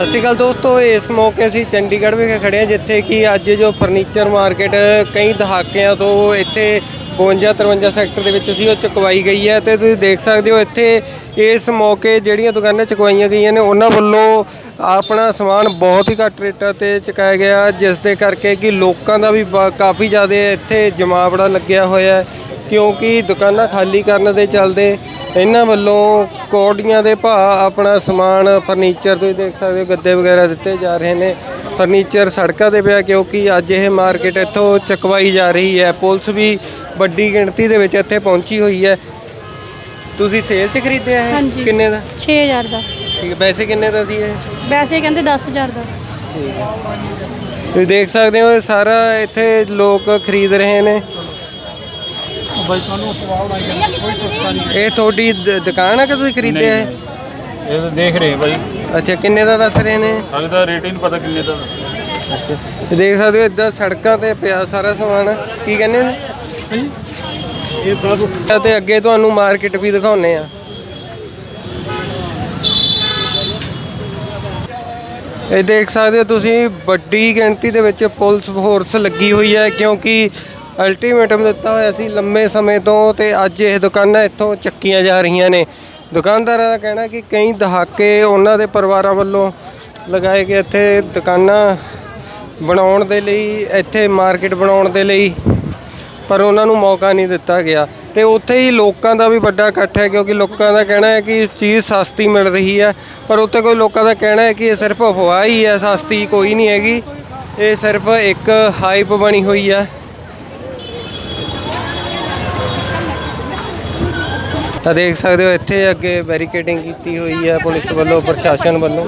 ਸਤਿ ਸ਼੍ਰੀ ਅਕਾਲ ਦੋਸਤੋ, ਇਸ ਮੌਕੇ ਅਸੀਂ ਚੰਡੀਗੜ੍ਹ ਵਿਖੇ ਖੜੇ ਹਾਂ, ਜਿੱਥੇ ਕਿ ਅੱਜ ਜੋ ਫਰਨੀਚਰ ਮਾਰਕੀਟ ਕਈ ਦਹਾਕਿਆਂ ਤੋਂ ਇੱਥੇ 52 53 ਸੈਕਟਰ ਦੇ ਵਿੱਚ ਸੀ, ਉਹ ਚੁਕਵਾਈ ਗਈ ਹੈ ਤੇ ਤੁਸੀਂ ਦੇਖ ਸਕਦੇ ਹੋ ਇੱਥੇ ਇਸ ਮੌਕੇ ਜਿਹੜੀਆਂ ਦੁਕਾਨਾਂ ਚੁਕਵਾਈਆਂ ਗਈਆਂ ਨੇ, ਉਹਨਾਂ ਵੱਲੋਂ ਆਪਣਾ ਸਮਾਨ ਬਹੁਤ ਹੀ ਘੱਟ ਰੇਟਾਂ ਤੇ ਚੁਕਾਇਆ ਗਿਆ, ਜਿਸ ਦੇ ਕਰਕੇ ਕਿ ਲੋਕਾਂ ਦਾ ਵੀ ਬ- ਕਾਫੀ ਜ਼ਿਆਦਾ ਇੱਥੇ ਜਮਾਵੜਾ ਲੱਗਿਆ ਹੋਇਆ ਕਿਉਂਕਿ ਦੁਕਾਨਾਂ ਖਾਲੀ ਕਰਨ ਦੇ ਚੱਲਦੇ ਇਹਨਾਂ ਵੱਲੋਂ ਕੋਡੀਆਂ ਦੇ ਭਾਅ ਆਪਣਾ ਸਮਾਨ ਫਰਨੀਚਰ ਤੁਸੀਂ ਦੇਖ ਸਕਦੇ ਹੋ ਗੱਦੇ ਵਗੈਰਾ ਦਿੱਤੇ ਜਾ ਰਹੇ ਨੇ। ਫਰਨੀਚਰ ਸੜਕਾਂ ਤੇ ਪਿਆ ਕਿਉਂਕਿ ਅੱਜ ਇਹ ਮਾਰਕੀਟ ਇੱਥੋਂ ਚਕਵਾਈ ਜਾ ਰਹੀ ਹੈ। ਪੁਲਿਸ ਵੀ ਵੱਡੀ ਗਿਣਤੀ ਦੇ ਵਿੱਚ ਇੱਥੇ ਪਹੁੰਚੀ ਹੋਈ ਹੈ। ਤੁਸੀਂ ਸੇਲ 'ਚ ਖਰੀਦਿਆ ਹੈ? ਹਾਂਜੀ। ਕਿੰਨੇ ਦਾ? 6000 ਦਾ। ਠੀਕ ਹੈ ਵੈਸੇ ਕਿੰਨੇ ਦਾ ਸੀ ਇਹ? ਵੈਸੇ ਕਹਿੰਦੇ 10000 ਦਾ। ਤੁਸੀਂ ਦੇਖ ਸਕਦੇ ਹੋ ਇਹ ਸਾਰਾ ਇੱਥੇ ਲੋਕ ਖਰੀਦ ਰਹੇ ਨੇ। ਬਾਈ ਤੁਹਾਨੂੰ ਸਵਾਲ ਆਈ ਜਾਂਦਾ ਕੋਈ ਸਸਤਾ ਨਹੀਂ ਇਹ ਤੁਹਾਡੀ ਦ- ਦੁਕਾਨ ਹੈ ਕਿ ਤੁਸੀਂ ਖਰੀਦਿਆ ਹੈ? ਇਹ ਤਾਂ ਦੇਖ ਰਹੇ ਬਾਈ। ਅੱਛਾ ਕਿੰਨੇ ਦਾ ਦੱਸ ਰਹੇ ਨੇ? ਹਾਲੇ ਤਾਂ ਰੇਟ ਹੀ ਨਹੀਂ ਪਤਾ ਕਿੰਨੇ ਦਾ ਦੱਸਿਆ ਤੇ ਦੇਖ ਸਕਦੇ ਹੋ ਇਦਾਂ ਸੜਕਾਂ ਤੇ ਪਿਆ ਸਾਰਾ ਸਮਾਨ। ਕੀ ਕਹਿੰਦੇ ਨੇ ਇਹ ਦੱਸ ਤੇ ਅੱਗੇ ਤੁਹਾਨੂੰ ਮਾਰਕੀਟ ਵੀ ਦਿਖਾਉਨੇ ਆ। ਇਹ ਦੇਖ ਸਕਦੇ ਹੋ ਤੁਸੀਂ ਵੱਡੀ ਗਿਣਤੀ ਦੇ ਵਿੱਚ ਪੁਲਿਸ ਫੋਰਸ ਲੱਗੀ ਹੋਈ ਹੈ ਕਿਉਂਕਿ ਅਲਟੀਮੇਟਮ ਦਿੱਤਾ ਹੋਇਆ ਸੀ ਲੰਮੇ ਸਮੇਂ ਤੋਂ ਤੇ ਅੱਜ ਇਹ ਦੁਕਾਨਾਂ ਇੱਥੋਂ ਚੱਕੀਆਂ ਜਾ ਰਹੀਆਂ ਨੇ। ਦੁਕਾਨਦਾਰਾਂ ਦਾ ਕਹਿਣਾ ਕਿ ਕਈ ਦਹਾਕੇ ਉਹਨਾਂ ਦੇ ਪਰਿਵਾਰਾਂ ਵੱਲੋਂ ਲਗਾਏ ਗਏ ਇੱਥੇ ਦੁਕਾਨਾਂ ਬਣਾਉਣ ਦੇ ਲਈ, ਇੱਥੇ ਮਾਰਕੀਟ ਬਣਾਉਣ ਦੇ ਲਈ, ਪਰ ਉਹਨਾਂ ਨੂੰ ਮੌਕਾ ਨਹੀਂ ਦਿੱਤਾ ਗਿਆ। ਤੇ ਉੱਥੇ ਹੀ ਲੋਕਾਂ ਦਾ ਵੀ ਵੱਡਾ ਇਕੱਠ ਹੈ, ਕਿਉਂਕਿ ਲੋਕਾਂ ਦਾ ਕਹਿਣਾ ਹੈ ਕਿ ਚੀਜ਼ ਸਸਤੀ ਮਿਲ ਰਹੀ ਹੈ। ਪਰ ਉੱਥੇ ਕੋਈ ਲੋਕਾਂ ਦਾ ਕਹਿਣਾ ਹੈ ਕਿ ਇਹ ਸਿਰਫ ਅਫਵਾਹ ਹੀ ਹੈ, ਸਸਤੀ ਕੋਈ ਨਹੀਂ ਹੈਗੀ। ਇਹ ਸਿਰਫ ਇੱਕ ਹਾਈਪ ਬਣੀ ਹੋਈ ਹੈ। ਤਾਂ ਦੇਖ ਸਕਦੇ ਹੋ ਇੱਥੇ ਅੱਗੇ ਬੈਰੀਕੇਡਿੰਗ ਕੀਤੀ ਹੋਈ ਹੈ ਪੁਲਿਸ ਵੱਲੋਂ ਪ੍ਰਸ਼ਾਸਨ ਵੱਲੋਂ।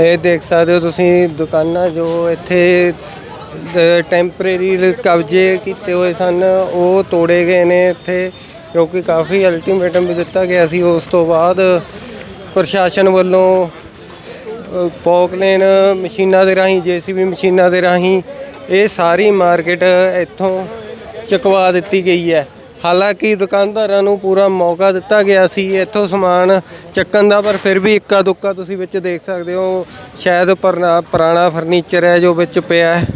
ਇਹ ਦੇਖ ਸਕਦੇ ਹੋ ਤੁਸੀਂ ਦੁਕਾਨਾਂ ਜੋ ਇੱਥੇ ਟੈਂਪਰੇਰੀ ਕਬਜ਼ੇ ਕੀਤੇ ਹੋਏ ਸਨ ਉਹ ਤੋੜੇ ਗਏ ਨੇ ਇੱਥੇ ਕਿਉਂਕਿ ਕਾਫੀ ਅਲਟੀਮੇਟਮ ਵੀ ਦਿੱਤਾ ਗਿਆ ਸੀ। ਉਸ ਤੋਂ ਬਾਅਦ ਪ੍ਰਸ਼ਾਸਨ ਵੱਲੋਂ ਅ, ਪੌਕਲੇਨ ਮਸ਼ੀਨਾਂ ਦੇ ਰਾਹੀਂ ਜੀਸੀਬੀ ਮਸ਼ੀਨਾਂ ਦੇ ਰਾਹੀਂ ਇਹ ਸਾਰੀ ਮਾਰਕੀਟ ਇੱਥੋਂ ਚੁਕਵਾ ਦਿੱਤੀ ਗਈ ਹੈ। ਹਾਲਾਂਕਿ ਦੁਕਾਨਦਾਰਾਂ ਨੂੰ ਪੂਰਾ ਮੌਕਾ ਦਿੱਤਾ ਗਿਆ ਸੀ। ਇੱਥੋਂ ਸਮਾਨ ਚੱਕਣ ਦਾ, ਪਰ ਫਿਰ ਵੀ ਇੱਕਾ ਦੁੱਕਾ ਤੁਸੀਂ ਵਿੱਚ ਦੇਖ ਸਕਦੇ ਹੋ। ਸ਼ਾਇਦ ਪਰਨਾ- ਪੁਰਾਣਾ ਫਰਨੀਚਰ ਹੈ ਜੋ ਵਿੱਚ ਪਿਆ ਹੈ।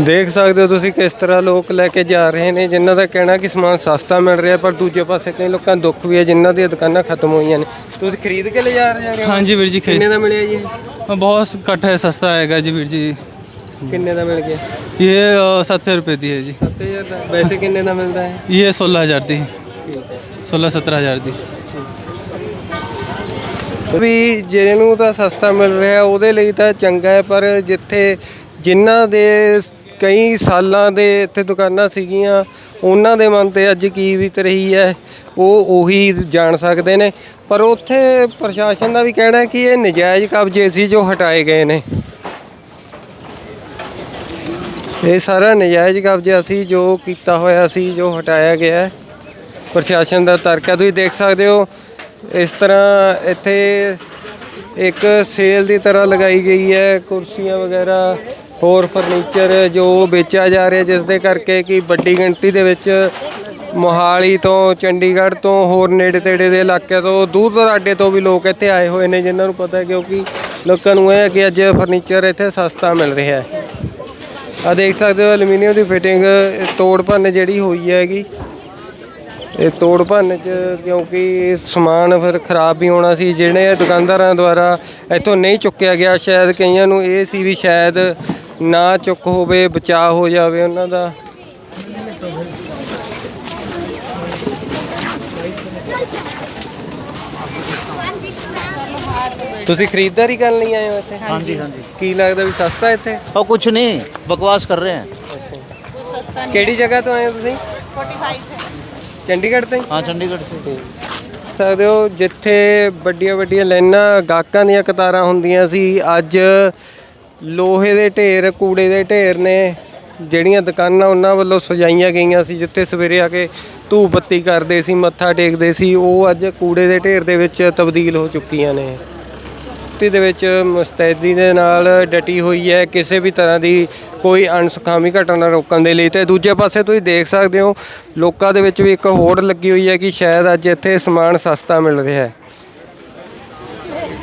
ਦੇਖ ਸਕਦੇ ਹੋ ਤੁਸੀਂ ਕਿਸ ਤਰ੍ਹਾਂ ਲੋਕ ਲੈ ਕੇ ਜਾ ਰਹੇ ਨੇ ਜਿਨ੍ਹਾਂ ਦਾ ਕਹਿਣਾ ਕਿ ਸਮਾਨ ਸਸਤਾ ਮਿਲ ਰਿਹਾ ਪਰ ਦੂਜੇ ਪਾਸੇ ਕਈ ਲੋਕਾਂ ਨੂੰ ਦੁੱਖ ਵੀ ਹੈ ਜਿਨ੍ਹਾਂ ਦੀਆਂ ਦੁਕਾਨਾਂ ਖਤਮ ਹੋਈਆਂ ਨੇ ਤੁਸੀਂ ਖਰੀਦ ਕੇ ਲੈ ਜਾ ਰਹੇ ਹੋ ਹਾਂਜੀ ਵੀਰ ਜੀ ਖਰੀਦ ਕਿੰਨੇ ਦਾ ਮਿਲਿਆ ਜੀ ਇਹ? बहुत कट है सस्ता आएगा जी वीर जी ਕਿੰਨੇ ਦਾ ਮਿਲ ਗਿਆ ये सत्तर रुपये दी है जी 7000 ਦਾ ਵੈਸੇ ਕਿੰਨੇ ਦਾ ਮਿਲਦਾ ਹੈ ये सोलह हज़ार दी सोलह सत्रह हज़ार दी ਵੀ ਜਿਹਨੂੰ ਤਾਂ ਸਸਤਾ ਮਿਲ ਰਿਹਾ ਉਹਦੇ ਲਈ ਤਾਂ ਚੰਗਾ ਹੈ ਪਰ ਜਿੱਥੇ ਜਿਨ੍ਹਾਂ ਦੇ ਸ- ਕਈ ਸਾਲਾਂ ਦੇ ਇੱਥੇ ਦੁਕਾਨਾਂ ਸੀਗੀਆਂ, ਉਹਨਾਂ ਦੇ ਮਨ ਤੇ ਅੱਜ ਕੀ ਬੀਤ ਰਹੀ ਹੈ, ਉਹ ਉਹੀ ਜਾਣ ਸਕਦੇ ਨੇ। ਪਰ ਉੱਥੇ ਪ੍ਰਸ਼ਾਸਨ ਦਾ ਵੀ ਕਹਿਣਾ ਕਿ ਇਹ ਨਜਾਇਜ਼ ਕਬਜ਼ੇ ਸੀ ਜੋ ਹਟਾਏ ਗਏ ਨੇ। ਇਹ ਸਾਰਾ ਨਜਾਇਜ਼ ਕਬਜ਼ਾ ਸੀ ਜੋ ਕੀਤਾ ਹੋਇਆ ਸੀ, ਜੋ ਹਟਾਇਆ ਗਿਆ ਹੈ। ਪ੍ਰਸ਼ਾਸਨ ਦਾ ਤਰਕ ਹੈ, ਤੁਸੀਂ ਦੇਖ ਸਕਦੇ ਹੋ, ਇਸ ਤਰ੍ਹਾਂ ਇੱਥੇ ਇੱਕ ਸੇਲ ਦੀ ਤਰ੍ਹਾਂ ਲਗਾਈ ਗਈ ਹੈ, ਕੁਰਸੀਆਂ ਵਗੈਰਾ ਹੋਰ ਫਰਨੀਚਰ ਜੋ ਵੇਚਿਆ ਜਾ ਰਿਹਾ ਜਿਸ ਦੇ ਕਰਕੇ ਕਿ ਵੱਡੀ ਗਿਣਤੀ ਦੇ ਵਿੱਚ ਮੋਹਾਲੀ ਤੋਂ, ਚੰਡੀਗੜ੍ਹ ਤੋਂ, ਹੋਰ ਨੇੜੇ ਤੇੜੇ ਦੇ ਇਲਾਕਿਆਂ ਤੋਂ, ਦੂਰ ਦਰਾਡੇ ਤੋਂ ਵੀ ਲੋਕ ਇੱਥੇ ਆਏ ਹੋਏ ਨੇ, ਜਿਨ੍ਹਾਂ ਨੂੰ ਪਤਾ ਹੈ ਕਿਉਂਕਿ ਲੋਕਾਂ ਨੂੰ ਇਹ ਹੈ ਕਿ ਅੱਜ ਫਰਨੀਚਰ ਇੱਥੇ ਸਸਤਾ ਮਿਲ ਰਿਹਾ ਹੈ। ਆ ਦੇਖ ਸਕਦੇ ਹੋ ਐਲੂਮੀਨੀਅਮ ਦੀ ਫਿਟਿੰਗ ਤੋੜ ਭੰਨ ਜਿਹੜੀ ਹੋਈ ਹੈਗੀ। ਇਹ ਤੋੜ ਭੰਨ ਚ ਕਿਉਂਕਿ ਸਮਾਨ ਫਿਰ ਖਰਾਬ ਵੀ ਹੋਣਾ ਸੀ ਜਿਹੜੇ ਦੁਕਾਨਦਾਰਾਂ ਦੁਆਰਾ ਇੱਥੋਂ ਨਹੀਂ ਚੁੱਕਿਆ ਗਿਆ, ਸ਼ਾਇਦ ਕਈਆਂ ਨੂੰ ਇਹ ਸੀ ਵੀ ਸ਼ਾਇਦ ਨਾ ਚੁੱਕ ਹੋਵੇ ਬਚਾਅ ਹੋ ਜਾਵੇ ਉਹਨਾਂ ਦਾ। ਤੁਸੀਂ ਖਰੀਦਦਾਰੀ ਕਰਨ ਲਈ ਆਏ ਹੋ ਇੱਥੇ? ਹਾਂਜੀ ਹਾਂਜੀ। ਕੀ ਲੱਗਦਾ ਵੀ ਸਸਤਾ ਇੱਥੇ? ਉਹ ਕੁਛ ਨਹੀਂ ਬਕਵਾਸ ਕਰ ਰਹੇ ਹੈ ਕਿਹੜੀ ਜਗ੍ਹਾ ਤੋਂ ਆਏ ਹੋ ਤੁਸੀਂ? 45 ਚੰਡੀਗੜ੍ਹ ਤੋਂ ਹਾਂ? ਚੰਡੀਗੜ੍ਹ ਸੇ ਸਕਦੇ ਹੋ ਜਿੱਥੇ ਵੱਡੀਆਂ ਵੱਡੀਆਂ ਲਾਈਨਾਂ ਗਾਹਕਾਂ ਦੀਆਂ ਕਤਾਰਾਂ ਹੁੰਦੀਆਂ ਸੀ ਅੱਜ ਲੋਹੇ ਦੇ ਢੇਰ, ਕੂੜੇ ਦੇ ਢੇਰ ਨੇ। ਜਿਹੜੀਆਂ ਦੁਕਾਨਾਂ ਉਹਨਾਂ ਵੱਲੋਂ ਸਜਾਈਆਂ ਗਈਆਂ ਸੀ, ਜਿੱਥੇ ਸਵੇਰੇ ਆ ਕੇ ਧੂਪ ਬੱਤੀ ਕਰਦੇ ਸੀ, ਮੱਥਾ ਟੇਕਦੇ ਸੀ, ਉਹ ਅੱਜ ਕੂੜੇ ਦੇ ਢੇਰ ਦੇ ਵਿੱਚ ਤਬਦੀਲ ਹੋ ਚੁੱਕੀਆਂ ਨੇ। ਤੇ ਦੇ ਵਿੱਚ ਮੁਸਤੈਦੀ ਦੇ ਨਾਲ ਡਟੀ ਹੋਈ ਹੈ, ਕਿਸੇ ਵੀ ਤਰ੍ਹਾਂ ਦੀ ਕੋਈ ਅਣਸੁਖਾਵੀ ਘਟਨਾ ਰੋਕਣ ਦੇ ਲਈ। ਤੇ ਦੂਜੇ ਪਾਸੇ ਤੁਸੀਂ ਦੇਖ ਸਕਦੇ ਹੋ, ਲੋਕਾਂ ਦੇ ਵਿੱਚ ਵੀ ਇੱਕ ਹੋੜ ਲੱਗੀ ਹੋਈ ਹੈ ਕਿ ਸ਼ਾਇਦ ਅੱਜ ਇੱਥੇ ਸਮਾਨ ਸਸਤਾ ਮਿਲ ਰਿਹਾ ਹੈ।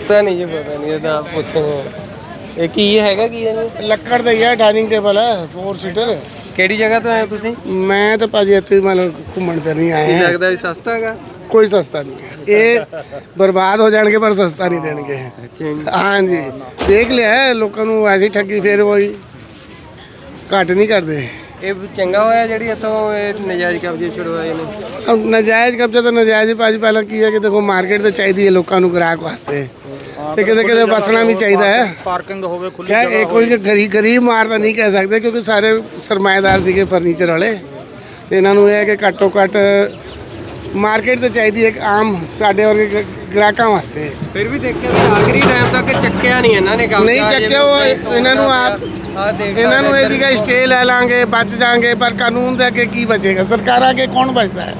ਤਾਂ ਨਹੀਂ ਜੀ, ਪਤਾ ਨਹੀਂ, ਇਹਦਾ ਪੁੱਛੋ। ਇਹ ਕੀ ਹੈਗਾ ਕੀ ਹੈ ਜੀ? ਲੱਕੜ ਦਾ ਹੀ ਹੈ ਡਾਈਨਿੰਗ ਟੇਬਲ ਹੈ 4 ਸੀਟਰ ਕਿਹੜੀ ਜਗ੍ਹਾ ਤੋਂ ਆਏ ਹੋ ਤੁਸੀਂ? ਮੈਂ ਤਾਂ ਭਾਜੀ ਇੱਥੇ ਮਤਲਬ ਘੁੰਮਣ ਤੇ ਨਹੀਂ ਆਏ ਹਾਂ। ਲੱਗਦਾ ਵੀ ਸਸਤਾ ਹੈਗਾ? ਕੋਈ ਸਸਤਾ ਨਹੀਂ ਹੈ। ਇਹ ਬਰਬਾਦ ਹੋ ਜਾਣਗੇ ਪਰ ਸਸਤਾ ਨਹੀਂ ਦੇਣਗੇ। ਅੱਛਾ ਜੀ। ਹਾਂਜੀ। ਦੇਖ ਲਿਆ ਹੈ, ਲੋਕਾਂ ਨੂੰ ਐਸੀ ਠੱਗੀ ਫੇਰ ਵਹੀ ਘੱਟ ਨਹੀਂ ਕਰਦੇ। ਇਹ ਚੰਗਾ ਹੋਇਆ ਜਿਹੜੀ ਇੱਥੋਂ ਇਹ ਨਜਾਇਜ਼ ਕਬਜ਼ੇ ਛੁਡਵਾਏ ਨੇ? ਅਬ ਨਜਾਇਜ਼ ਕਬਜ਼ਾ ਤਾਂ ਨਜਾਇਜ਼ ਹੀ ਭਾਜੀ ਪਹਿਲਾਂ ਕੀ ਹੈ ਕਿ ਦੇਖੋ ਮਾਰਕੀਟ ਤੇ ਚਾਹੀਦੀ ਹੈ ਲੋਕਾਂ ਨੂੰ ਗ੍ਰਾਹਕ ਵਾਸਤੇ। ਤੇ ਕਿਤੇ ਕਿਤੇ ਬਸਣਾ ਵੀ ਚਾਹੀਦਾ ਹੈ। ਪਾਰਕਿੰਗ ਹੋਵੇ ਖੁੱਲੀ ਕਿਆ ਇਹ ਕੋਈ ਗਰੀਬ ਗਰੀਬ ਮਾਰ ਤਾਂ ਨਹੀਂ ਕਹਿ ਸਕਦੇ ਕਿਉਂਕਿ ਸਾਰੇ ਸਰਮਾਏਦਾਰ ਸੀਗੇ ਫਰਨੀਚਰ ਵਾਲੇ। ਤੇ ਇਹਨਾਂ ਨੂੰ ਇਹ ਹੈ ਕਿ ਘੱਟੋ ਘੱਟ ਮਾਰਕੀਟ ਤੇ ਚਾਹੀਦੀ ਹੈ ਇੱਕ ਆਮ ਸਾਡੇ ਵਰਗੇ ਗ੍ਰਾਹਕਾਂ ਵਾਸਤੇ। ਫਿਰ ਵੀ ਦੇਖਿਆ ਵੀ ਆਖਰੀ ਟਾਈਮ ਤੱਕ ਚੱਕਿਆ ਨਹੀਂ ਇਹਨਾਂ ਨੇ ਕਬਜ਼ਾ ਨਹੀਂ ਚੱਕਿਆ ਉਹ ਇਹਨਾਂ ਨੂੰ ਆਪ ਇਹਨਾਂ ਨੂੰ ਇਹ ਸੀਗਾ ਸਟੇ ਲੈ ਲਾਂਗੇ ਬਚ ਜਾਾਂਗੇ ਪਰ ਕਾਨੂੰਨ ਦੇ ਅੱਗੇ ਕੀ ਬਚੇਗਾ? ਸਰਕਾਰਾਂ ਅੱਗੇ ਕੌਣ ਬਚਦਾ ਹੈ?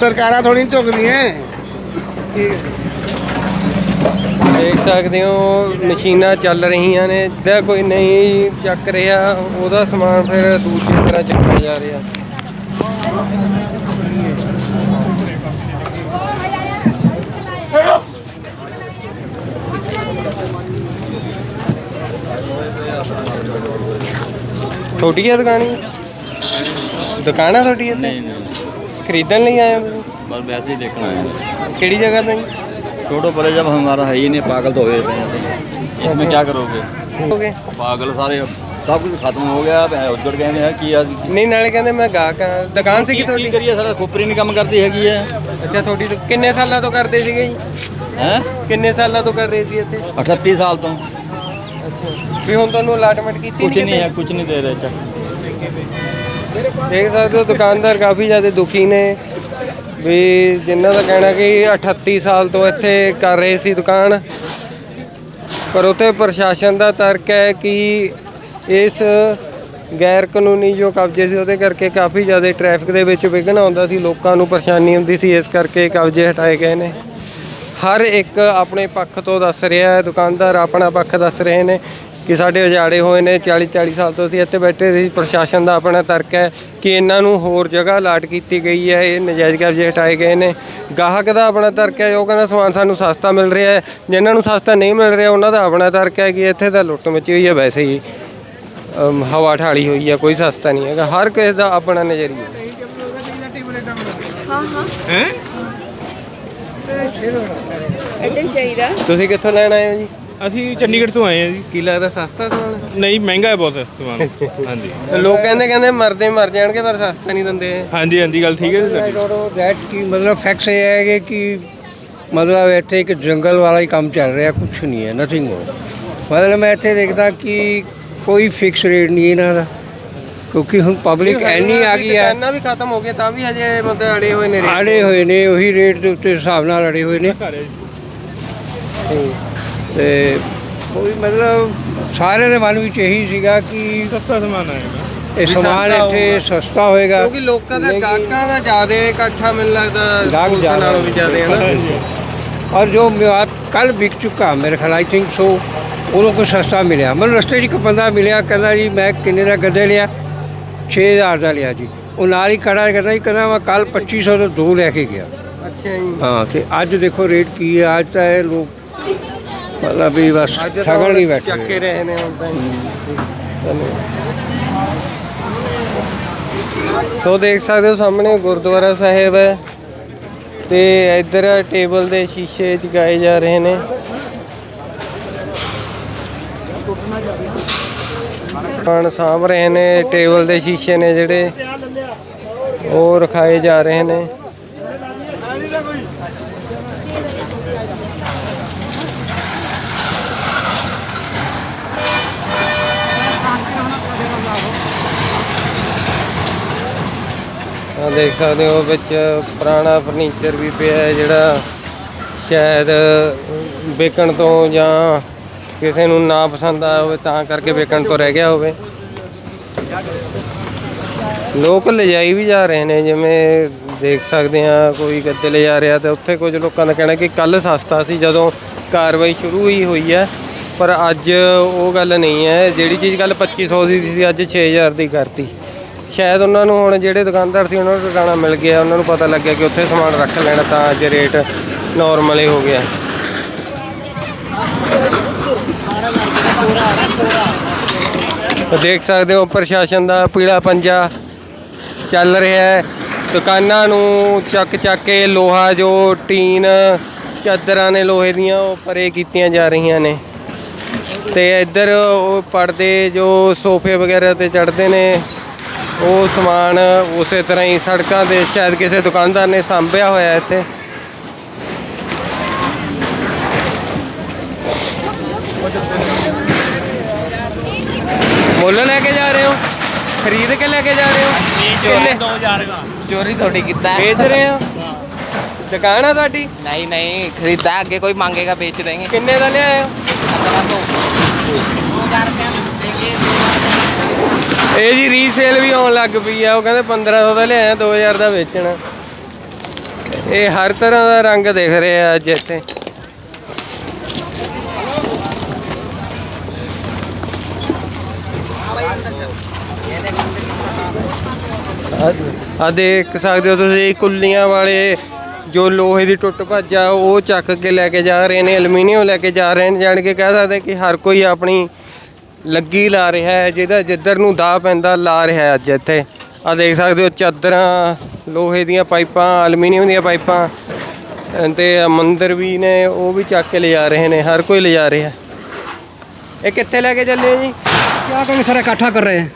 ਸਰਕਾਰਾਂ ਥੋੜੀ ਝੁਕਦੀਆਂ। ਠੀਕ ਹੈ। ਦੇਖ ਸਕਦੇ ਹੋ ਮਸ਼ੀਨਾਂ ਚੱਲ ਰਹੀਆਂ ਨੇ ਜਿਹੜਾ ਕੋਈ ਨਹੀਂ ਚੱਕ ਰਿਹਾ ਉਹਦਾ ਸਮਾਨ ਫਿਰ ਦੂਜੀ ਤਰ੍ਹਾਂ ਚੱਕਿਆ ਜਾ ਰਿਹਾ। ਤੁਹਾਡੀ ਹੈ ਦੁਕਾਨ ਦੁਕਾਨ ਹੈ ਤੁਹਾਡੀ ਨਹੀਂ ਨਹੀਂ। ਖਰੀਦਣ ਲਈ ਆਏ ਹੋ ਬਸ ਵੈਸੇ ਹੀ ਦੇਖਣ ਆਏ ਕਿਹੜੀ ਜਗ੍ਹਾ ਤੋਂ ਜੀ? छोटो बड़े जब हमारा है ही नहीं पागल तो हो जाते हैं तो इसमें क्या करोगे ਹੋ ਗਏ पागल सारे सब कुछ खत्म हो गया अब उजड़ गए हैं किया ਨਹੀਂ ਨਾਲੇ ਕਹਿੰਦੇ ਮੈਂ ਗਾਹਕ ਹਾਂ ਦੁਕਾਨ ਸੀ ਕਿ की ਤੁਹਾਡੀ करिए सारा खोपरी नहीं कम करती हैगी है ਅੱਛਾ ਤੁਹਾਡੀ ਤੋਂ ਕਿੰਨੇ ਸਾਲਾਂ ਤੋਂ ਕਰਦੇ ਸੀਗੇ ਜੀ हैं ਕਿੰਨੇ ਸਾਲਾਂ ਤੋਂ ਕਰ ਰਹੇ ਸੀ ਇੱਥੇ अठतीस साल तो ਅੱਛਾ ਵੀ ਹੁਣ ਤੁਹਾਨੂੰ ਅਲਾਟਮੈਂਟ ਕੀਤੀ कुछ नहीं है कुछ नहीं दे रहे चल ਦੇਖ ਸਕਦੇ ਹੋ ਦੁਕਾਨਦਾਰ ਕਾਫੀ ਜ਼ਿਆਦਾ ਦੁਖੀ ਨੇ ਵੀ ਜਿਨ੍ਹਾਂ ਦਾ ਕਹਿਣਾ ਕਿ 38 ਸਾਲ ਤੋਂ ਇੱਥੇ ਕਰ ਰਹੇ ਸੀ ਦੁਕਾਨ, ਪਰ ਉੱਥੇ ਪ੍ਰਸ਼ਾਸਨ ਦਾ ਤਰਕ ਹੈ ਕਿ ਇਸ ਗੈਰ ਕਾਨੂੰਨੀ ਜੋ ਕਬਜ਼ੇ ਸੀ ਉਹਦੇ ਕਰਕੇ ਕਾਫੀ ਜ਼ਿਆਦਾ ਟ੍ਰੈਫਿਕ ਦੇ ਵਿੱਚ ਵਿਘਨ ਆਉਂਦਾ ਸੀ, ਲੋਕਾਂ ਨੂੰ ਪਰੇਸ਼ਾਨੀ ਹੁੰਦੀ ਸੀ, ਇਸ ਕਰਕੇ ਕਬਜ਼ੇ ਹਟਾਏ ਗਏ ਨੇ। ਹਰ ਇੱਕ ਆਪਣੇ ਪੱਖ ਤੋਂ ਦੱਸ ਰਿਹਾ ਹੈ, ਦੁਕਾਨਦਾਰ ਆਪਣਾ ਪੱਖ ਦੱਸ ਰਹੇ ਨੇ ਕਿ ਸਾਡੇ ਉਜਾੜੇ ਹੋਏ ਨੇ 40 40 ਸਾਲ ਤੋਂ ਅਸੀਂ ਇੱਥੇ ਬੈਠੇ ਸੀ। ਪ੍ਰਸ਼ਾਸਨ ਦਾ ਆਪਣਾ ਤਰਕ ਹੈ ਕਿ ਇਹਨਾਂ ਨੂੰ ਹੋਰ ਜਗ੍ਹਾ ਅਲਾਟ ਕੀਤੀ ਗਈ ਹੈ। ਇਹ ਨਜਾਇਜ਼ ਕਬਜ਼ੇ ਹਟਾਏ ਗਏ ਨੇ। ਗਾਹਕ ਦਾ ਆਪਣਾ ਤਰਕ ਹੈ ਉਹ ਕਹਿੰਦਾ ਸਮਾਨ ਸਾਨੂੰ ਸਸਤਾ ਮਿਲ ਰਿਹਾ ਹੈ। ਜਿਨ੍ਹਾਂ ਨੂੰ ਸਸਤਾ ਨਹੀਂ ਮਿਲ ਰਿਹਾ ਉਹਨਾਂ ਦਾ ਆਪਣਾ ਤਰਕ ਹੈ ਕਿ ਇੱਥੇ ਤਾਂ ਲੁੱਟ ਮਚੀ ਹੋਈ ਹੈ। ਵੈਸੇ ਹੀ ਹਵਾ ਠਾਲੀ ਹੋਈ ਹੈ ਕੋਈ ਸਸਤਾ ਨਹੀਂ ਹੈਗਾ। ਹਰ ਕਿਸੇ ਦਾ ਆਪਣਾ ਨਜ਼ਰੀਆ ਹੈ। ਹੀ ਚਾਹੀਦਾ। ਤੁਸੀਂ ਕਿੱਥੋਂ ਲੈਣ ਆਏ ਹੋ ਜੀ? ਅਸੀਂ ਚੰਡੀਗੜ੍ਹ ਤੋਂ ਆਏ ਹਾਂ ਜੀ। ਕੀ ਲੱਗਦਾ ਸਸਤਾ ਸਮਾਨ ਨਹੀਂ ਮਹਿੰਗਾ ਹੈ ਬਹੁਤ ਸਮਾਨ। ਹਾਂਜੀ। ਲੋਕ ਕਹਿੰਦੇ ਕਹਿੰਦੇ ਮਰਦੇ ਮਰ ਜਾਣਗੇ ਪਰ ਸਸਤਾ ਨਹੀਂ ਦਿੰਦੇ ਹਾਂਜੀ ਹਾਂਜੀ ਗੱਲ ਠੀਕ ਹੈ ਜੀ। ਦੈਟ ਕੀ ਮਤਲਬ ਫੈਕਟਸ ਇਹ ਹੈ ਕਿ ਮਤਲਬ ਇੱਥੇ ਇੱਕ ਜੰਗਲ ਵਾਲਾ ਹੀ ਕੰਮ ਚੱਲ ਰਿਹਾ ਕੁਝ ਨਹੀਂ ਹੈ ਨਥਿੰਗ ਮੋਰ ਮਤਲਬ ਮੈਂ ਇੱਥੇ ਦੇਖਦਾ ਕਿ ਕੋਈ ਫਿਕਸ ਰੇਟ ਨਹੀਂ ਇਹਨਾਂ ਦਾ ਕਿਉਂਕਿ ਹੁਣ ਪਬਲਿਕ ਐਨੀ ਆ ਗਈ ਹੈ ਦੁਕਾਨਾਂ ਵੀ ਖਤਮ ਹੋ ਗਈਆਂ ਤਾਂ ਵੀ ਹਜੇ ਮਤਲਬ ਅੜੇ ਹੋਏ ਨੇ ਰੇਟ। ਆੜੇ ਹੋਏ ਨੇ ਉਹੀ ਰੇਟ ਦੇ ਉੱਤੇ ਹਿਸਾਬ ਨਾਲ ਅੜੇ ਹੋਏ ਨੇ। ਤੇ ਤੇ ਕੋਈ ਮਤਲਬ ਸਾਰੇ ਦੇ ਮਨ ਵਿੱਚ ਇਹੀ ਸੀਗਾ ਕਿ ਸਸਤਾ ਸਮਾਨ ਆਏਗਾ। ਇਹ ਸਮਾਨ ਇੱਥੇ ਸਸਤਾ ਹੋਏਗਾ। ਕਿਉਂਕਿ ਲੋਕਾਂ ਦਾ ਗਾਹਕਾਂ ਦਾ ਜ਼ਿਆਦਾ ਇਕੱਠਾ ਮਿਲ ਲੱਗਦਾ ਪੁਲਿਸ ਨਾਲੋਂ ਵੀ ਜ਼ਿਆਦਾ ਹੈ ਨਾ। ਔਰ ਜੋ ਮੇਰਾ ਕੱਲ ਵਿਕ ਚੁੱਕਾ ਮੇਰੇ ਖਿਆਲ ਆਈ ਥਿੰਕ ਸੋ ਉਹ ਲੋਕ ਨੂੰ ਸਸਤਾ ਮਿਲਿਆ। ਮੈਨੂੰ ਰਸਤੇ 'ਚ ਇੱਕ ਬੰਦਾ ਮਿਲਿਆ ਕਹਿੰਦਾ ਜੀ ਮੈਂ ਕਿੰਨੇ ਦਾ ਗੱਦੇ ਲਿਆ? 6000 ਦਾ ਲਿਆ ਜੀ। ਉਹ ਨਾਲ ਹੀ ਕੜਾ ਕਹਿੰਦਾ ਜੀ ਕਹਿੰਦਾ ਮੈਂ ਕੱਲ 2500 ਤੋਂ ਦੋ ਲੈ ਕੇ ਗਿਆ। ਅੱਛਾ ਜੀ। ਹਾਂ ਤੇ ਅੱਜ ਦੇਖੋ ਰੇਟ ਕੀ ਹੈ ਅੱਜ ਤਾਂ ਇਹ ਲੋਕ ਮਤਲਬ ਵੀ ਬਸ ਠਗਣ ਨਹੀਂ ਬੈਠੇ ਚੱਕੇ ਰਹੇ ਨੇ ਹੁਣ ਤਾਂ ਸੋ ਦੇਖ ਸਕਦੇ ਹੋ ਸਾਹਮਣੇ ਗੁਰਦੁਆਰਾ ਸਾਹਿਬ ਹੈ ਤੇ ਇੱਧਰ ਟੇਬਲ ਦੇ ਸ਼ੀਸ਼ੇ ਚਗਾਏ ਜਾ ਰਹੇ ਨੇ। ਪਾਣ ਸਾਂਭ ਰਹੇ ਨੇ ਟੇਬਲ ਦੇ ਸ਼ੀਸ਼ੇ ਨੇ ਜਿਹੜੇ ਉਹ ਰਖਾਏ ਜਾ ਰਹੇ ਨੇ। ਆ ਦੇਖ ਸਕਦੇ ਹੋ ਵਿੱਚ ਪੁਰਾਣਾ ਫਰਨੀਚਰ ਵੀ ਪਿਆ ਹੈ ਜਿਹੜਾ ਸ਼ਾਇਦ ਵੇਚਣ ਤੋਂ ਜਾਂ ਕਿਸੇ ਨੂੰ ਨਾ ਪਸੰਦ ਆਇਆ ਹੋਵੇ ਤਾਂ ਕਰਕੇ ਵੇਚਣ ਤੋਂ ਰਹਿ ਗਿਆ ਹੋਵੇ। ਲੋਕ ਲਿਜਾਈ ਵੀ ਜਾ ਰਹੇ ਨੇ, ਜਿਵੇਂ ਦੇਖ ਸਕਦੇ ਆ ਕੋਈ ਗੱਦੇ ਲਿਜਾ ਰਿਹਾ ਤੇ ਉੱਥੇ ਕੁਝ ਲੋਕਾਂ ਦਾ ਕਹਿਣਾ ਕਿ ਕੱਲ ਸਸਤਾ ਸੀ ਜਦੋਂ ਕਾਰਵਾਈ ਸ਼ੁਰੂ ਹੀ ਹੋਈ ਹੈ, ਪਰ ਅੱਜ ਉਹ ਗੱਲ ਨਹੀਂ ਹੈ। ਜਿਹੜੀ ਚੀਜ਼ ਕੱਲ 2500 ਦੀ ਸੀ, ਅੱਜ 6000 ਦੀ ਕਰਤੀ। ਸ਼ਾਇਦ ਉਹਨਾਂ ਨੂੰ ਹੁਣ ਜਿਹੜੇ ਦੁਕਾਨਦਾਰ ਸੀ, ਉਹਨਾਂ ਨੂੰ ਟਿਕਾਣਾ ਮਿਲ ਗਿਆ, ਉਹਨਾਂ ਨੂੰ ਪਤਾ ਲੱਗਿਆ ਕਿ ਉੱਥੇ ਸਮਾਨ ਰੱਖ ਲੈਣਾ ਤਾਂ ਅੱਜ ਰੇਟ ਨਾਰਮਲ ਹੀ ਹੋ ਗਿਆ। ਦੇਖ ਸਕਦੇ ਹੋ, ਪ੍ਰਸ਼ਾਸਨ ਦਾ ਪੀਲਾ ਪੰਜਾ ਚੱਲ ਰਿਹਾ ਹੈ। ਦੁਕਾਨਾਂ ਨੂੰ ਚੱਕ ਚੱਕ ਕੇ ਲੋਹਾ, ਜੋ ਟੀਨ ਚਾਦਰਾਂ ਨੇ ਲੋਹੇ ਦੀਆਂ, ਉਹ ਪਰੇ ਕੀਤੀਆਂ ਜਾ ਰਹੀਆਂ ਨੇ। ਤੇ ਇੱਧਰ ਉਹ ਪਰਦੇ, ਜੋ ਸੋਫੇ ਵਗੈਰਾ ਤੇ ਚੜਦੇ ਨੇ ਉਹ ਸਮਾਨ ਉਸੇ ਤਰ੍ਹਾਂ ਹੀ ਸੜਕਾਂ ਤੇ ਸ਼ਾਇਦ ਕਿਸੇ ਦੁਕਾਨਦਾਰ ਨੇ ਸੰਭਿਆ ਹੋਇਆ ਇੱਥੇ। ਮੁੱਲ ਲੈ ਕੇ ਜਾ ਰਹੇ ਹੋ? ਖਰੀਦ ਕੇ ਲੈ ਕੇ ਜਾ ਰਹੇ ਹੋ? ਚੋਰੀ 2000 ਚੋਰੀ ਥੋੜੀ ਕੀਤਾ ਵੇਚ ਰਹੇ ਹੋ? ਦੁਕਾਨ ਆ ਤੁਹਾਡੀ? ਨਹੀਂ ਨਹੀਂ ਖਰੀਦਾ ਅੱਗੇ ਕੋਈ ਮੰਗੇਗਾ ਵੇਚ ਦੇਂਗੇ ਕਿੰਨੇ ਦਾ ਲਿਆਏ ਹੋ? ਇਹ ਜੀ ਰੀਸੇਲ ਵੀ ਆਉਣ ਲੱਗ ਪਈ ਆ, ਉਹ ਕਹਿੰਦੇ 1500 ਦਾ ਲਿਆਇਆ 2000 ਦਾ ਵੇਚਣਾ। ਇਹ ਹਰ ਤਰ੍ਹਾਂ ਦਾ ਰੰਗ ਦਿਖ ਰਿਹਾ ਅੱਜ ਇੱਥੇ। ਆ ਦੇਖ ਸਕਦੇ ਹੋ ਤੁਸੀਂ ਕੁੱਲੀਆਂ ਵਾਲੇ ਜੋ ਲੋਹੇ ਦੀ ਟੁੱਟ ਭੱਜ ਆ, ਉਹ ਚੱਕ ਕੇ ਲੈ ਕੇ ਜਾ ਰਹੇ ਨੇ ਐਲੂਮੀਨੀਅਮ ਲੈ ਕੇ ਜਾ ਰਹੇ ਨੇ, ਜਾਣ ਕੇ ਕਹਿ ਸਕਦੇ ਕਿ ਹਰ ਕੋਈ ਆਪਣੀ ਲੱਗੀ ਲਾ ਰਿਹਾ ਹੈ ਜਿਹਦਾ ਜਿੱਧਰ ਨੂੰ ਦਾ ਪੈਂਦਾ ਲਾ ਰਿਹਾ ਹੈ ਅੱਜ ਇੱਥੇ ਆ ਦੇਖ ਸਕਦੇ ਹੋ ਚਾਦਰਾਂ ਲੋਹੇ ਦੀਆਂ ਪਾਈਪਾਂ ਐਲੂਮੀਨੀਅਮ ਦੀਆਂ ਪਾਈਪਾਂ ਅਹ ਤੇ ਮੰਦਰ ਵੀ ਨੇ ਉਹ ਵੀ ਚੱਕ ਕੇ ਲਿਜਾ ਰਹੇ ਨੇ ਹਰ ਕੋਈ ਲਿਜਾ ਰਿਹਾ ਇਹ ਕਿੱਥੇ ਲੈ ਕੇ ਚੱਲੇ ਹੋ ਜੀ क्या करेंगे सर इकट्ठा कर रहे हैं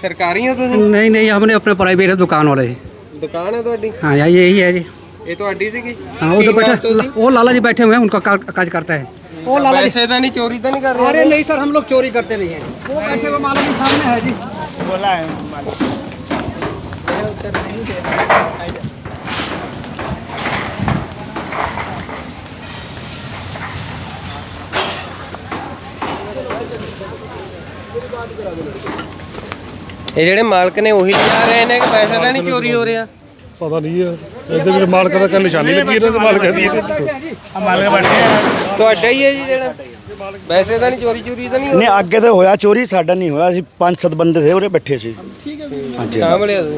ਸਰਕਾਰੀ ਹੋ ਤੁਸੀਂ नहीं नहीं हमने अपने प्राइवेट दुकान वाले ਦੁਕਾਨ ਹੈ ਤੁਹਾਡੀ हाँ यार यही है जी ਇਹ ਤੁਹਾਡੀ ਸੀਗੀ हाँ वो ਕੀ तो बैठे ਬਾਤ ਹੋਈ? वो लाला जी बैठे हुए हैं उनका का- काज करता है वो लाला जी पैसे तो नहीं चोरी तो नहीं कर रहे अरे नहीं सर हम लोग चोरी करते नहीं हैं वो बैठे हुए माला जी सामने है जी ਇਹ ਜਿਹੜੇ ਮਾਲਕ ਨੇ ਉਹੀ ਚਲਾ ਰਹੇ ਨੇ ਕਿ ਪੈਸੇ ਤਾਂ ਨਹੀਂ ਚੋਰੀ ਹੋ ਰਿਹਾ ਪਤਾ ਨਹੀਂ ਯਾਰ ਇਹਦੇ ਵਿੱਚ ਮਾਲਕ ਦਾ ਕੋਈ ਨਿਸ਼ਾਨੀ ਲੱਗੀ ਇਹਨਾਂ ਦੇ ਮਾਲਕ ਦੀ ਇਹਦੇ ਤੁਹਾਡਾ ਹੀ ਹੈ ਜੀ ਜਿਹੜਾ। ਵੈਸੇ ਤਾਂ ਨਹੀਂ ਚੋਰੀ ਚੋਰੀ ਤਾਂ ਨਹੀਂ ਨਹੀਂ ਅੱਗੇ ਤੇ ਹੋਇਆ ਚੋਰੀ ਸਾਡਾ ਨਹੀਂ ਹੋਇਆ। ਅਸੀਂ ਪੰਜ ਸੱਤ ਬੰਦੇ ਸੀ ਉਰੇ ਬੈਠੇ ਸੀ।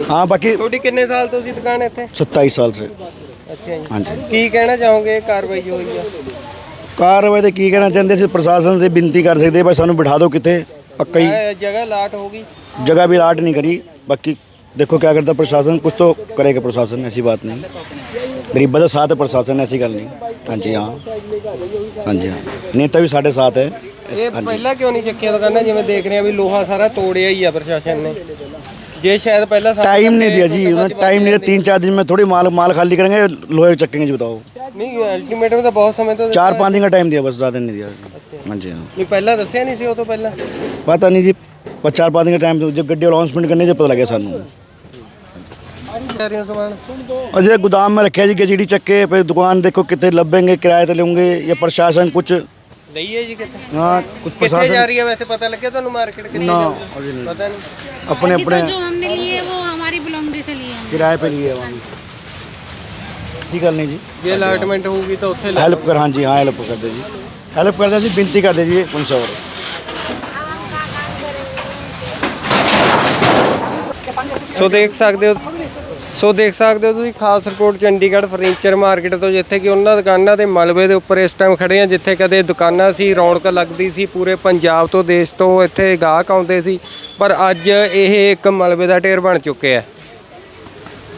ਹਾਂ ਬਾਕੀ ਤੁਹਾਡੀ ਕਿੰਨੇ ਸਾਲ ਤੋਂ ਸੀ ਦੁਕਾਨ ਇੱਥੇ? 27 ਸਾਲ ਸੇ। ਅੱਛਾ ਜੀ। ਕੀ ਕਹਿਣਾ ਚਾਹੋਗੇ ਕਾਰਵਾਈ ਹੋਈ ਆ? ਕਾਰਵਾਈ ਤੇ ਕੀ ਕਹਿਣਾ ਚਾਹੁੰਦੇ ਸੀ? ਪ੍ਰਸ਼ਾਸਨ ਸੇ ਬੇਨਤੀ ਕਰ ਸਕਦੇ ਬਸ ਸਾਨੂੰ ਬਿਠਾ ਦਿਓ ਕਿਤੇ। ਪੱਕਾ ਹੀ। ਜਗ੍ਹਾ ਲਾਟ ਹੋ ਗਈ। ਜਗ੍ਹਾ ਵੀ ਲਾਟ ਨਹੀਂ ਕਰੀ। ਬਾਕੀ ਦੇਖੋ ਕੀ ਕਰਦਾ ਪ੍ਰਸ਼ਾਸਨ ਕੁਝ ਤੋਂ ਕਰੇਗਾ ਪ੍ਰਸ਼ਾਸਨ ਐਸੀ ਬਾਤ ਨਹੀਂ। ਗਰੀਬਾਂ ਦਾ ਸਾਥ ਪ੍ਰਸ਼ਾਸਨ ਐਸੀ ਗੱਲ ਨਹੀਂ। ਹਾਂਜੀ ਹਾਂ। ਹਾਂਜੀ ਹਾਂ। ਨੇਤਾ ਵੀ ਸਾਡੇ ਸਾਥ ਹੈ। ਇਹ ਪਹਿਲਾਂ ਕਿਉਂ ਨਹੀਂ ਚੱਕੀਆਂ ਦੁਕਾਨਾਂ? ਜਿਵੇਂ ਦੇਖ ਰਹੇ ਆ ਵੀ ਲੋਹਾ ਸਾਰਾ ਤੋੜਿਆ ਹੀ ਆ ਪ੍ਰਸ਼ਾਸਨ ਨੇ। ਜੇ ਸ਼ਾਇਦ ਪਹਿਲਾਂ ਟਾਈਮ ਨਹੀਂ ਦਿਆ ਜੀ ਉਹਨਾਂ ਟਾਈਮ ਨਹੀਂ ਤਿੰਨ ਚਾਰ ਦਿਨ ਮੈਂ ਥੋੜੀ ਮਾਲ ਮਾਲ ਖਾਲੀ ਕਰਾਂਗੇ ਲੋਹੇ ਚੱਕੇਗੇ ਜੀ ਬਤਾਓ ਨਹੀਂ ਅਲਟੀਮੇਟਮ ਤਾਂ ਬਹੁਤ ਸਮੇਂ ਤੋਂ ਚਾਰ ਪੰਜ ਦਿਨ ਦਾ ਟਾਈਮ ਦਿਆ ਬਸ ਜ਼ਿਆਦਾ ਨਹੀਂ ਦਿਆ। ਹਾਂਜੀ ਹਾਂ। ਨਹੀਂ ਪਹਿਲਾਂ ਦੱਸਿਆ ਨਹੀਂ ਸੀ ਉਹ ਤੋਂ ਪਹਿਲਾਂ? ਪਤਾ ਨਹੀਂ ਜੀ ਚਾਰ ਪੰਜ ਦਿਨ ਦਾ ਟਾਈਮ ਜੋ ਗੱਡੀ ਅਨਾਉਂਸਮੈਂਟ ਕਰਨੇ ਜੇ ਪਤਾ ਲੱਗਿਆ ਸਾਨੂੰ। सानू ਕਰ ਰਹੇ ਹੋ ਸਮਾਨ और जो गोदाम में रखे जी गजीडी चक्के फिर दुकान देखो कितने लभेंगे किराए तो लेंगे या प्रशासन कुछ ਲਈਏ ਜੀ ਕਿੱਥੇ हाँ कुछ ਕਿੱਥੇ ਜਾ प्रशासन ਰਹੀ ਹੈ ਵੈਸੇ ਪਤਾ ਲੱਗਿਆ ਤੁਹਾਨੂੰ ਮਾਰਕੀਟ ਕਿੱਥੇ ना ਜਾ- अभी नहीं ਪਤਾ ਨਹੀਂ अपने अपने जो हमने लिए वो हमारी बिलोंग से लिए हैं किराए पे लिए वहाँ ठीक गल नहीं जी ਜੇ ਅਲਾਟਮੈਂਟ ਹੋਊਗੀ ਤਾਂ ਉੱਥੇ ਲੈ हेल्प कर हाँ जी हाँ हेल्प कर दे जी हेल्प कर दे जी विनती कर दीजिए कौन सा और ਸੋ ਦੇਖ ਸਕਦੇ ਹੋ ਸੋ ਦੇਖ ਸਕਦੇ ਹੋ ਤੁਸੀਂ, ਖਾਸ ਰਿਪੋਰਟ ਚੰਡੀਗੜ੍ਹ ਫਰਨੀਚਰ ਮਾਰਕੀਟ ਤੋਂ, ਜਿੱਥੇ ਕਿ ਉਹਨਾਂ ਦੁਕਾਨਾਂ ਦੇ ਮਲਬੇ ਦੇ ਉੱਪਰ ਇਸ ਟਾਈਮ ਖੜੇ ਆ, ਜਿੱਥੇ ਕਦੇ ਦੁਕਾਨਾਂ ਸੀ, ਰੌਣਕ ਲੱਗਦੀ ਸੀ, ਪੂਰੇ ਪੰਜਾਬ ਤੋਂ ਦੇਸ਼ ਤੋਂ ਇੱਥੇ ਗਾਹਕ ਆਉਂਦੇ ਸੀ, ਪਰ ਅੱਜ ਇਹ ਇੱਕ ਮਲਬੇ ਦਾ ਢੇਰ ਬਣ ਚੁੱਕਿਆ ਹੈ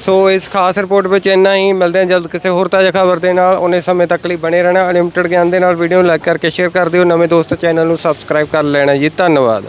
ਸੋ ਇਸ ਖਾਸ ਰਿਪੋਰਟ ਵਿੱਚ ਇੰਨਾ ਹੀ, ਮਿਲਦੇ ਹਾਂ ਜਲਦ ਕਿਸੇ ਹੋਰ ਤਾਜ਼ਾ ਖਬਰ ਦੇ ਨਾਲ, ਉਹਨੇ ਸਮੇਂ ਤੱਕ ਲਈ ਬਣੇ ਰਹਿਣਾ ਅਨਲਿਮਟਿਡ ਗਿਆਨ ਦੇ ਨਾਲ ਵੀਡੀਓ ਨੂੰ ਲਾਈਕ ਕਰਕੇ ਸ਼ੇਅਰ ਕਰ ਦਿਓ, ਨਵੇਂ ਦੋਸਤ ਚੈਨਲ ਨੂੰ ਸਬਸਕ੍ਰਾਈਬ ਕਰ ਲੈਣਾ ਜੀ, ਧੰਨਵਾਦ।